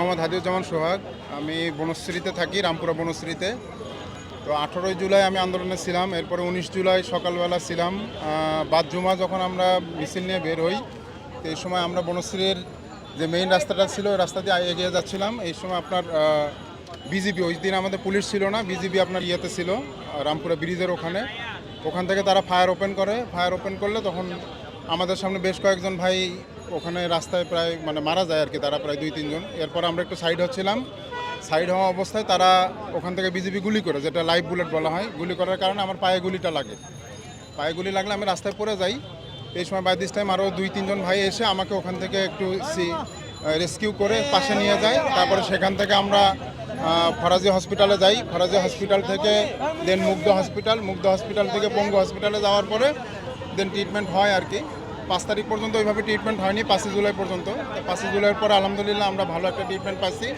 মোহাম্মদ হাদিউজ্জামান সোহাগ। আমি বনশ্রীতে থাকি, রামপুরা বনশ্রীতে। তো আঠেরোই জুলাই আমি আন্দোলনে ছিলাম, এরপরে উনিশ জুলাই সকালবেলা ছিলাম। বাদ জুমা যখন আমরা মিছিল নিয়ে বের হই, তো এই সময় আমরা বনশ্রীর যে মেইন রাস্তাটা ছিল, ওই রাস্তা দিয়ে এগিয়ে যাচ্ছিলাম। এই সময় আপনার বিজেপি ওই দিন আমাদের পুলিশ ছিল না বিজেপি আপনার ইয়েতে ছিল, রামপুরা ব্রিজের ওখানে। ওখান থেকে তারা ফায়ার ওপেন করে। ফায়ার ওপেন করলে তখন আমাদের সামনে বেশ কয়েকজন ভাই ওখানে রাস্তায় প্রায় মানে মারা যায় আর কি তারা প্রায় দুই, তিনজন। এরপর আমরা একটু সাইড হচ্ছিলাম। সাইড হওয়া অবস্থায় তারা ওখান থেকে বিজেপি গুলি করে, যেটা লাইভ বুলেট বলা হয়, গুলি করার কারণে আমার পায়ে গুলিটা লাগে। পায়ে গুলি লাগলে আমি রাস্তায় পড়ে যাই। এই সময় বাই দিস টাইম আরও দুই, তিনজন ভাই এসে আমাকে ওখান থেকে একটু সি রেস্কিউ করে পাশে নিয়ে যায়। তারপরে সেখান থেকে আমরা ফরাজি হসপিটালে যাই। ফরাজি হসপিটাল থেকে দেন মুগ্ধ হসপিটাল মুগ্ধ হসপিটাল থেকে পঙ্গু হসপিটালে যাওয়ার পরে দেন ট্রিটমেন্ট হয় আর কি। পাঁচ তারিখ পর্যন্ত ওইভাবে ট্রিটমেন্ট হয়নি, পাঁচই জুলাই পর্যন্ত। পাঁচই জুলাইয়ের পর আলহামদুলিল্লাহ আমরা ভালো একটা ট্রিটমেন্ট পাচ্ছি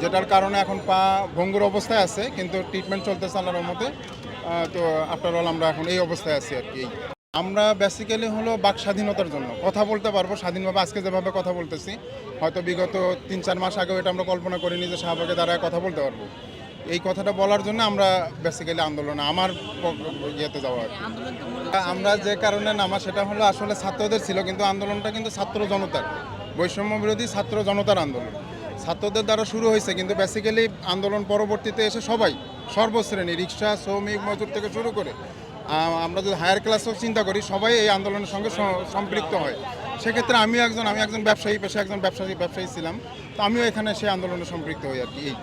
যেটার কারণে এখন পা ভঙ্গুর অবস্থায় আছে, কিন্তু ট্রিটমেন্ট চলতেছে আল্লাহর মতে তো আফটার অল আমরা এখন এই অবস্থায় আছি আর কি। আমরা বেসিক্যালি হলো বাক স্বাধীনতার জন্য। কথা বলতে পারব, স্বাধীনভাবে আজকে যেভাবে কথা বলতেছি, হয়তো বিগত তিন চার মাস আগেও এটা আমরা কল্পনা করিনি যে শাহবাগে দ্বারা কথা বলতে পারব। এই কথাটা বলার জন্য আমরা বেসিক্যালি আন্দোলনে, আমার ইয়েতে যাওয়া। আমরা যে কারণে নামা সেটা হলো আসলে ছাত্রদের ছিল, কিন্তু আন্দোলনটা কিন্তু ছাত্র জনতার। বৈষম্য বিরোধী ছাত্র জনতার আন্দোলন। ছাত্রদের দ্বারা শুরু হয়েছে, কিন্তু বেসিক্যালি আন্দোলন পরবর্তীতে এসে সবাই সর্বশ্রেণী, রিক্সা, শ্রমিক, মজুর থেকে শুরু করে আমরা যদি হায়ার ক্লাসও চিন্তা করি, সবাই এই আন্দোলনের সঙ্গে সম্পৃক্ত হয়। সেক্ষেত্রে আমিও একজন, আমি একজন ব্যবসায়ী পেশা একজন ব্যবসায়ী ব্যবসায়ী ছিলাম। তো আমিও এখানে সেই আন্দোলনে সম্পৃক্ত হই আর কি, এই।